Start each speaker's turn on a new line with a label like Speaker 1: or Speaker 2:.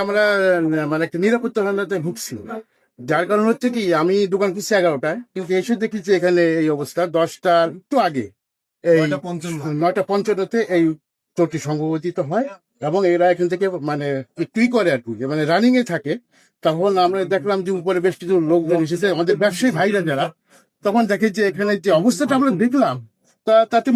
Speaker 1: আমরা মানে একটা নিরাপত্তা হানাতে ভুগছি। যার কারণ হচ্ছে কি আমি দোকান খুলছি এগারোটায় কিন্তু এসে দেখেছি এখানে এই অবস্থা দশটার একটু আগে। এই নয়টা পঞ্চান্নতে এই চোরটি সংঘটিত হয় এবং এরা এখান থেকে মানে একটুই করে আর কি মানে রানিং এ থাকে। তখন আমরা দেখলাম যে উপরে বেশ কিছু লোকজন এসেছে আমাদের ব্যবসায়ী ভাইরা যারা তখন দেখে যে এখানে যে অবস্থাটা আমরা দেখলাম তা তাতে